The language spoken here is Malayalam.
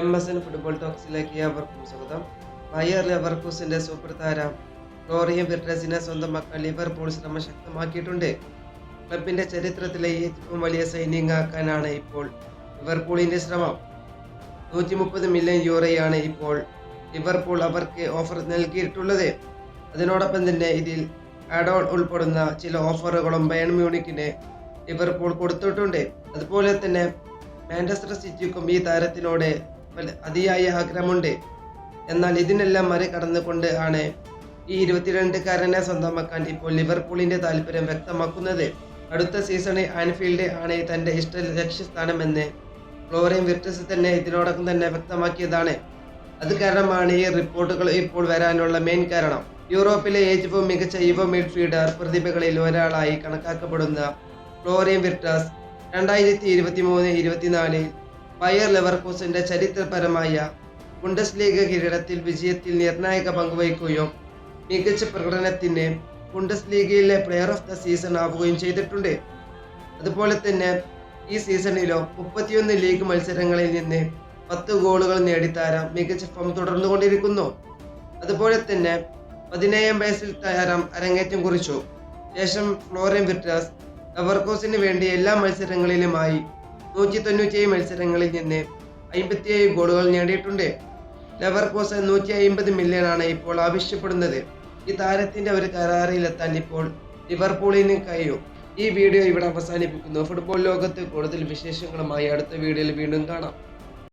എം എസ് എൻ ഫുട്ബോൾ ടോക്സിലേക്ക് ഏവർക്കും സ്വാഗതം. ബയർ ലെവർക്കൂസിന്റെ സൂപ്പർ താരം ഫ്ലോറിയൻ വിർട്ടസിനെ സ്വന്തമാക്കാൻ ലിവർപൂൾ ശ്രമം ശക്തമാക്കിയിട്ടുണ്ട്. ക്ലബിന്റെ ചരിത്രത്തിലെ ഏറ്റവും വലിയ സൈനിങ് ആക്കാനാണ് ഇപ്പോൾ ലിവർപൂളിന്റെ ശ്രമം. നൂറ്റി മുപ്പത് മില്യൺ യൂറോയാണ് ഇപ്പോൾ ലിവർപൂൾ അവർക്ക് ഓഫർ നൽകിയിട്ടുള്ളത്. അതിനോടൊപ്പം തന്നെ ഇതിൽ ആഡോൺ ഉൾപ്പെടുന്ന ചില ഓഫറുകളും ബയൺ മ്യൂണിക്കിന് ലിവർപൂൾ കൊടുത്തിട്ടുണ്ട്. അതുപോലെ തന്നെ മാഞ്ചസ്റ്റർ സിറ്റിക്കും ഈ താരത്തിനോട് അതിയായ ആഗ്രഹമുണ്ട് എന്നാൽ ഇതിനെല്ലാം മറികടന്നുകൊണ്ട് ആണ് ഈ ഇരുപത്തിരണ്ടുകാരനെ സ്വന്തമാക്കാൻ ഇപ്പോൾ ലിവർപൂളിന്റെ താല്പര്യം വ്യക്തമാക്കുന്നത്. അടുത്ത സീസണിൽ ആൻഫീൽഡ് ആണ് തന്റെ ഇഷ്ട ലക്ഷ്യസ്ഥാനമെന്ന് ഫ്ലോറിൻ വിർട്ടസ് തന്നെ ഇതിനോടകം തന്നെ വ്യക്തമാക്കിയതാണ്. അത് കാരണമാണ് ഈ റിപ്പോർട്ടുകൾ ഇപ്പോൾ വരാനുള്ള മെയിൻ കാരണം. യൂറോപ്പിലെ ഏറ്റവും മികച്ച യുവ മിഡ്ഫീൽഡർ പ്രതിഭകളിൽ ഒരാളായി കണക്കാക്കപ്പെടുന്ന ഫ്ലോറിയൻ വിർട്ടസ് രണ്ടായിരത്തി ഇരുപത്തി മൂന്ന് ഇരുപത്തിനാലിൽ ബയർ ലെവർകൂസിന്റെ ചരിത്രപരമായ ബുണ്ടസ് ലീഗ് കിരീടത്തിൽ വിജയത്തിൽ നിർണായക പങ്കുവഹിക്കുകയും മികച്ച പ്രകടനത്തിന് ബുണ്ടസ് ലീഗയിലെ പ്ലെയർ ഓഫ് ദ സീസൺ ആവുകയും ചെയ്തിട്ടുണ്ട്. അതുപോലെ തന്നെ ഈ സീസണിലോ മുപ്പത്തിയൊന്ന് ലീഗ് മത്സരങ്ങളിൽ നിന്ന് പത്ത് ഗോളുകൾ നേടി താരം മികച്ച ഫോം തുടർന്നുകൊണ്ടിരിക്കുന്നു. അതുപോലെ തന്നെ പതിനേഴാം വയസ്സിൽ താരം അരങ്ങേറ്റം കുറിച്ചു. ശേഷം ഫ്ലോറിൻ വിർട്ടാസ് ലവർക്കോസിന് വേണ്ടി എല്ലാ മത്സരങ്ങളിലുമായി നൂറ്റി തൊണ്ണൂറ്റിയേഴ് മത്സരങ്ങളിൽ നിന്ന് അമ്പത്തിയേഴ് ഗോളുകൾ നേടിയിട്ടുണ്ട്. ലെവർകോസ് നൂറ്റി അമ്പത് മില്യൺ ആണ് ഇപ്പോൾ ആവശ്യപ്പെടുന്നത്. ഈ താരത്തിന്റെ ഒരു കരാറിലെത്താൻ ഇപ്പോൾ ലിവർപൂളിന് കഴിയും. ഈ വീഡിയോ ഇവിടെ അവസാനിപ്പിക്കുന്നു. ഫുട്ബോൾ ലോകത്ത് കൂടുതൽ വിശേഷങ്ങളുമായി അടുത്ത വീഡിയോയിൽ വീണ്ടും കാണാം.